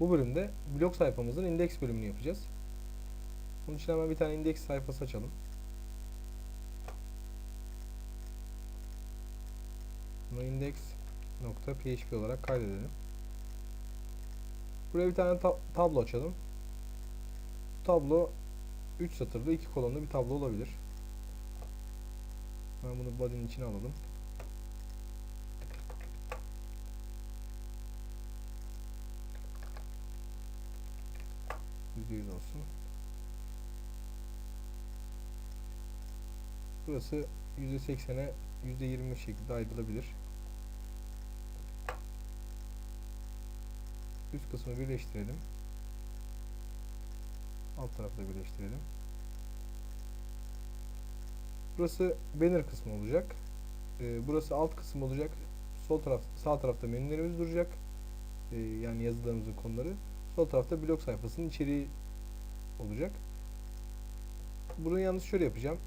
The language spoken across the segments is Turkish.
Bu bölümde blog sayfamızın indeks bölümünü yapacağız. Bunun için hemen bir tane indeks sayfası açalım. Bunu index.php olarak kaydedelim. Buraya bir tane ta- tablo açalım. Bu tablo 3 satırlı 2 kolonlu bir tablo olabilir. Ben bunu body'nin içine alalım. %100 olsun. Burası %80'e %20 şekilde ayrılabilir. Üst kısmı birleştirelim. Alt tarafta birleştirelim. Burası banner kısmı olacak. Ee, burası alt kısım olacak. Sol taraf, sağ tarafta menülerimiz duracak. Ee, yani yazılarımızın konuları. Sol tarafta blog sayfasının içeriği olacak. Bunu yalnız şöyle yapacağım.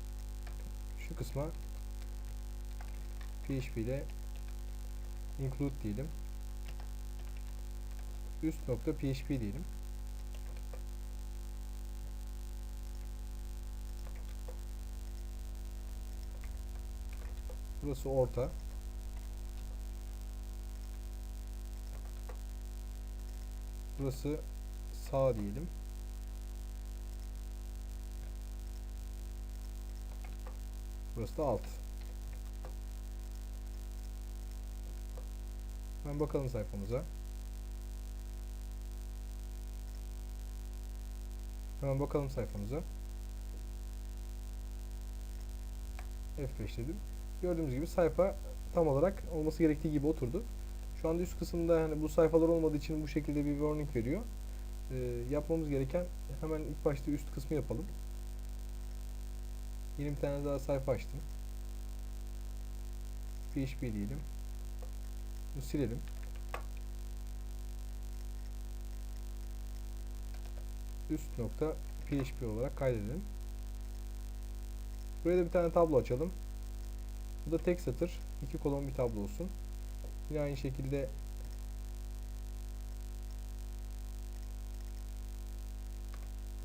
Şu kısma PHP ile include diyelim. Üst nokta PHP diyelim. Burası orta. Burası sağ diyelim. Burası da alt. Hemen bakalım sayfamıza. Hemen bakalım sayfamıza. F5 dedim. Gördüğümüz gibi sayfa tam olarak olması gerektiği gibi oturdu. Şu anda üst kısımda hani bu sayfalar olmadığı için bu şekilde bir warning veriyor. Ee, yapmamız gereken hemen ilk başta üst kısmı yapalım. Yeni bir tane daha sayfa açtım. PHP diyelim. Bunu silelim. Üst nokta PHP olarak kaydedelim. Buraya da bir tane tablo açalım. Bu da tek satır, iki kolon bir tablo olsun. Yine aynı şekilde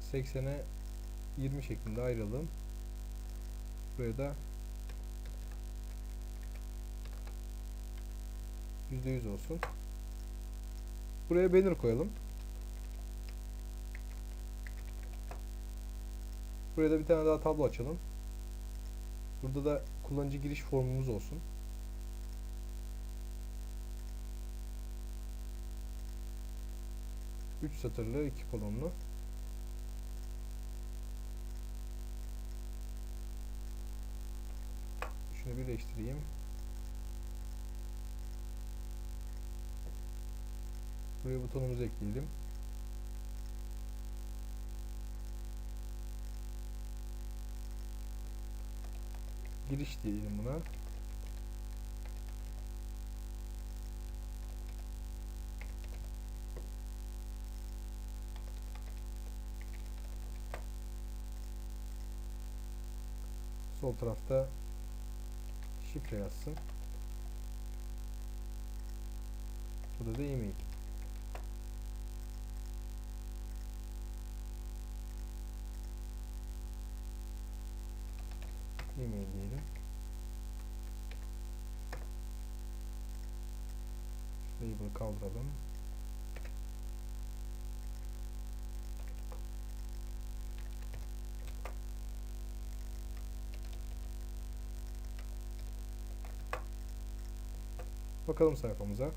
seksene 20 şeklinde ayıralım. Buraya da %100 olsun. Buraya banner koyalım. Buraya da bir tane daha tablo açalım. Burada da kullanıcı giriş formumuz olsun. Üç satırlı, iki kolonlu. Şunu birleştireyim. Buraya butonumuzu ekleyelim. Giriş diyelim buna. Sol tarafta şifre yazsın. Burada da e-mail. E-mail diyelim. Label'ı kaldıralım. Bakalım sayfamıza.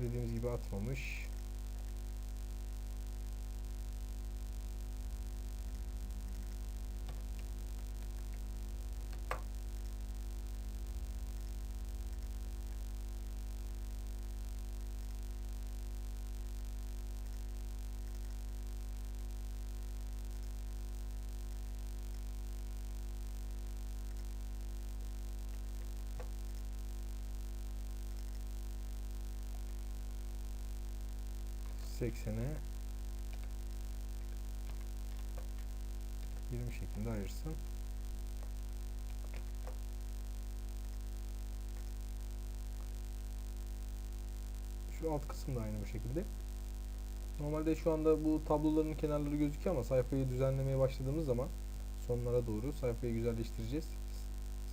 Dediğimiz gibi atmamış. Seksene 20 şeklinde ayırsın. Şu alt kısım da aynı bu şekilde. Normalde şu anda bu tabloların kenarları gözüküyor ama sayfayı düzenlemeye başladığımız zaman sonlara doğru sayfayı güzelleştireceğiz.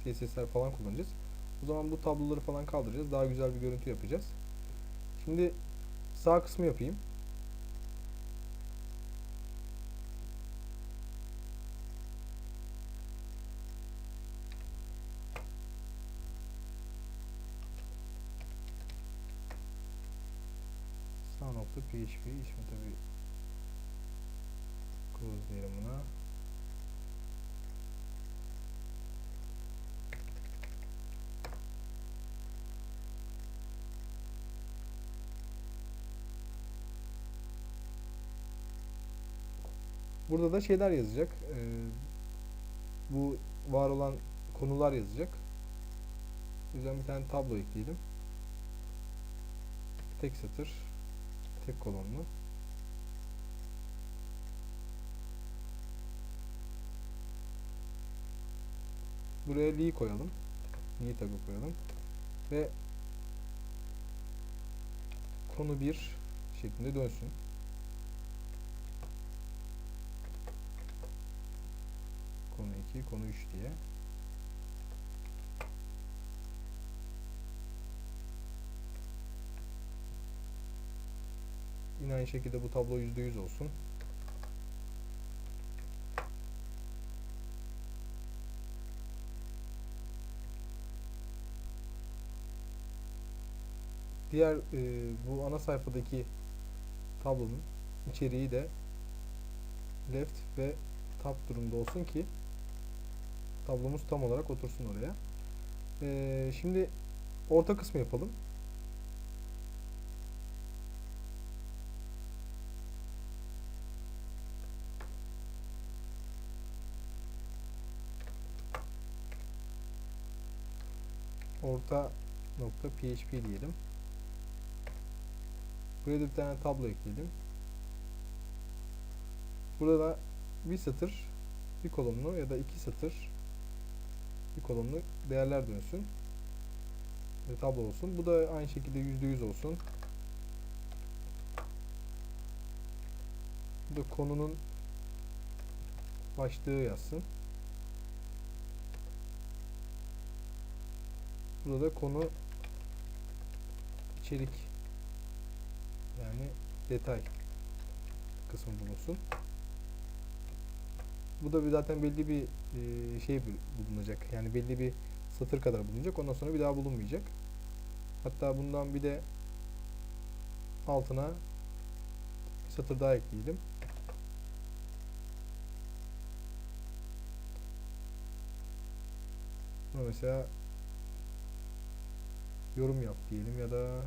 CSS'ler falan kullanacağız. O zaman bu tabloları falan kaldıracağız. Daha güzel bir görüntü yapacağız. Şimdi sağ kısmı yapayım. Nokta PHP şimdi tabi close diyelim buna. Burada da şeyler yazacak. Ee, bu var olan konular yazacak. O yüzden bir tane tablo ekleyelim. Tek satır, tek kolonlu. Buraya li koyalım. Li tagı koyalım. Ve konu 1 şeklinde dönsün. Konu 2, konu 3 diye. Yine aynı şekilde bu tablo %100 olsun. Diğer e, bu ana sayfadaki tablonun içeriği de left ve tab durumda olsun ki tablomuz tam olarak otursun oraya. E, şimdi orta kısmı yapalım. Orta nokta php diyelim. Buraya da bir tane tablo ekleyelim. Burada da bir satır, bir kolonlu ya da iki satır, bir kolonlu değerler dönsün. Ve tablo olsun. Bu da aynı şekilde %100 olsun. Bu da konunun başlığı yazsın. Burada da konu içerik yani detay kısmı bulunsun. Bu da bir zaten belli bir e, şey bulunacak. Yani belli bir satır kadar bulunacak. Ondan sonra bir daha bulunmayacak. Hatta bundan bir de altına bir satır daha ekleyelim. Mesela yorum yap diyelim ya da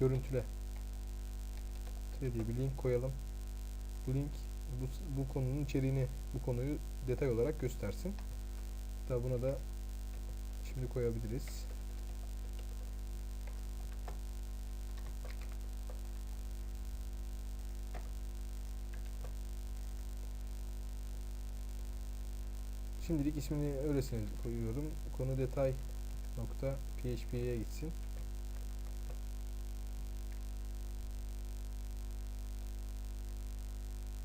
görüntüle diye bir link koyalım. Bu link bu, bu konunun içeriğini, bu konuyu detay olarak göstersin. Hatta buna da şimdi koyabiliriz. Şimdilik ismini öylesine koyuyorum. Konu detay nokta php'ye gitsin.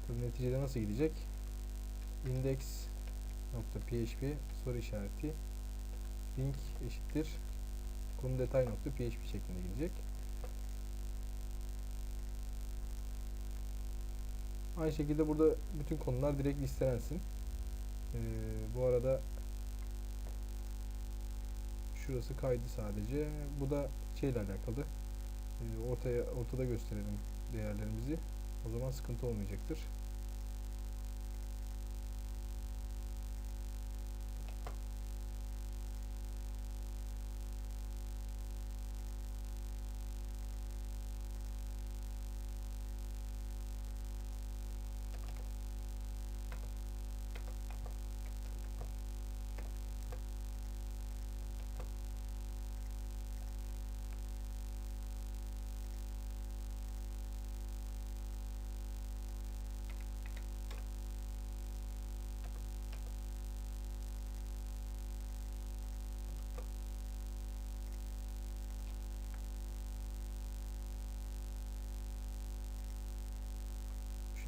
Tabii neticede nasıl gidecek? Index nokta php soru işareti link eşittir konu detay nokta php şeklinde gidecek. Aynı şekilde burada bütün konular direkt listelensin. Ee, bu arada Şurası kaydı sadece. Bu da şeyle alakalı. Ee, ortaya ortada gösterelim değerlerimizi. O zaman sıkıntı olmayacaktır.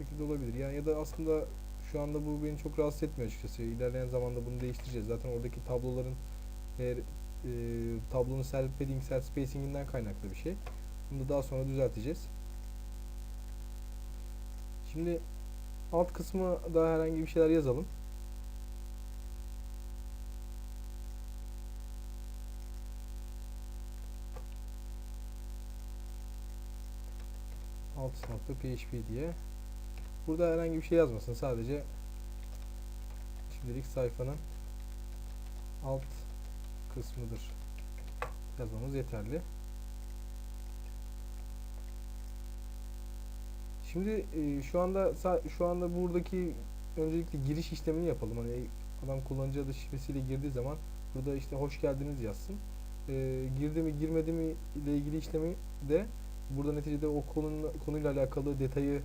Şekilde olabilir. Yani ya da aslında şu anda bu beni çok rahatsız etmiyor açıkçası. İlerleyen zamanda bunu değiştireceğiz. Zaten oradaki tabloların eğer e, tablonun cell padding, cell spacing'inden kaynaklı bir şey. Bunu da daha sonra düzelteceğiz. Şimdi alt kısmı da herhangi bir şeyler yazalım. alt nokta php diye. Burada herhangi bir şey yazmasın. Sadece şimdilik sayfanın alt kısmıdır yazmamız yeterli. Şimdi e, şu anda şu anda buradaki öncelikle giriş işlemini yapalım. Hani adam kullanıcı adı şifresiyle girdiği zaman burada işte hoş geldiniz yazsın. E, girdi mi girmedi mi ile ilgili işlemi de burada neticede o konunun konuyla alakalı detayı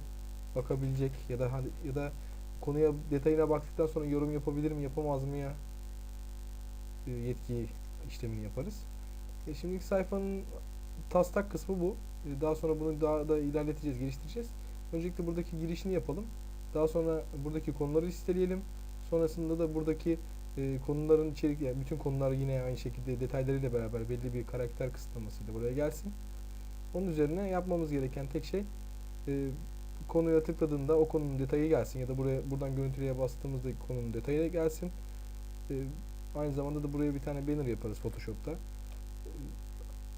bakabilecek ya da ya da konuya detayına baktıktan sonra yorum yapabilir mi yapamaz mı ya yetki işlemini yaparız. E, şimdiki sayfanın taslak kısmı bu. E, daha sonra bunu daha da ilerleteceğiz, geliştireceğiz. Öncelikle buradaki girişini yapalım. Daha sonra buradaki konuları listeleyelim. Sonrasında da buradaki e, konuların içerik, yani bütün konular yine aynı şekilde detaylarıyla beraber belli bir karakter kısıtlamasıyla buraya gelsin. Onun üzerine yapmamız gereken tek şey e, konuya tıkladığında o konunun detayı gelsin ya da buraya buradan görüntüleye bastığımızda konunun detayı gelsin. E, aynı zamanda da buraya bir tane banner yaparız Photoshop'ta. E,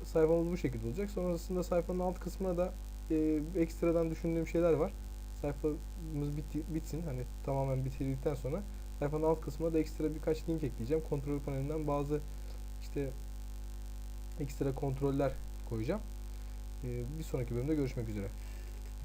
sayfamız bu şekilde olacak. Sonrasında sayfanın alt kısmına da e, ekstradan düşündüğüm şeyler var. Sayfamız bitti, bitsin. Hani tamamen bitirdikten sonra sayfanın alt kısmına da ekstra birkaç link ekleyeceğim. Kontrol panelinden bazı işte ekstra kontroller koyacağım. E, bir sonraki bölümde görüşmek üzere.